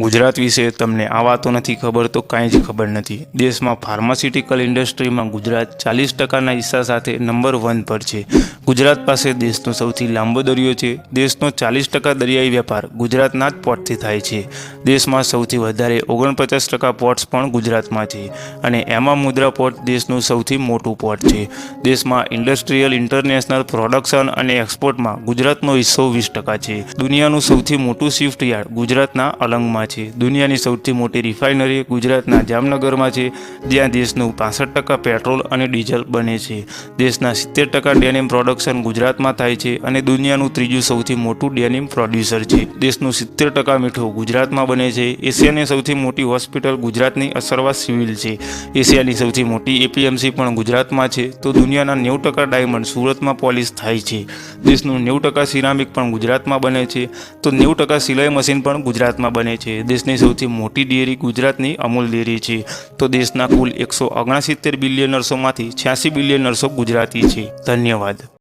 ગુજરાત વિશે તમને આ વાતો નથી ખબર તો કાંઈ જ ખબર નથી. દેશમાં ફાર્માસ્યુટિકલ ઇન્ડસ્ટ્રીમાં ગુજરાત ચાલીસ ટકાના હિસ્સા સાથે નંબર વન પર છે. ગુજરાત પાસે દેશનો સૌથી લાંબો દરિયો છે. દેશનો ચાલીસ ટકા દરિયાઈ વેપાર ગુજરાતના જ પોર્ટથી થાય છે. દેશમાં સૌથી વધારે ઓગણપચાસ ટકા પોર્ટ્સ પણ ગુજરાતમાં છે અને એમાં મુદ્રા પોર્ટ દેશનું સૌથી મોટું પોર્ટ છે. દેશમાં ઇન્ડસ્ટ્રીયલ ઇન્ટરનેશનલ પ્રોડક્શન અને એક્સપોર્ટમાં ગુજરાતનો હિસ્સો વીસ ટકા છે. દુનિયાનું સૌથી મોટું સ્વિફ્ટ યાર્ડ ગુજરાતના અલંગમાં છે. દુનિયાની સૌથી મોટી રિફાઇનરી ગુજરાતના જામનગરમાં છે, જ્યાં દેશનું પાસઠ ટકા પેટ્રોલ અને ડીઝલ બને છે. દેશના સિત્તેર ટકા ડેનિમ પ્રોડક્શન ગુજરાતમાં થાય છે અને દુનિયાનું ત્રીજું સૌથી મોટું ડેનિમ પ્રોડ્યુસર છે. દેશનું સિત્તેર ટકા મીઠું ગુજરાતમાં બને છે. એશિયાની સૌથી મોટી હોસ્પિટલ ગુજરાતની અસરવા સિવિલ છે. એશિયાની સૌથી મોટી એપીએમસી પણ ગુજરાતમાં છે. તો દુનિયાના નેવું ટકા ડાયમંડ સુરતમાં પોલિશ થાય છે. દેશનું નેવું ટકા સિરામિક પણ ગુજરાતમાં બને છે. તો નેવું ટકા સિલાઈ મશીન પણ ગુજરાતમાં બને છે. દેશની સૌથી મોટી ડેરી ગુજરાતની અમૂલ ડેરી છે. તો દેશના કુલ એકસો ઓગણસિત્તેર બિલિયનર્સોમાંથી છ્યાસી બિલિયનર્સો ગુજરાતી છે. ધન્યવાદ.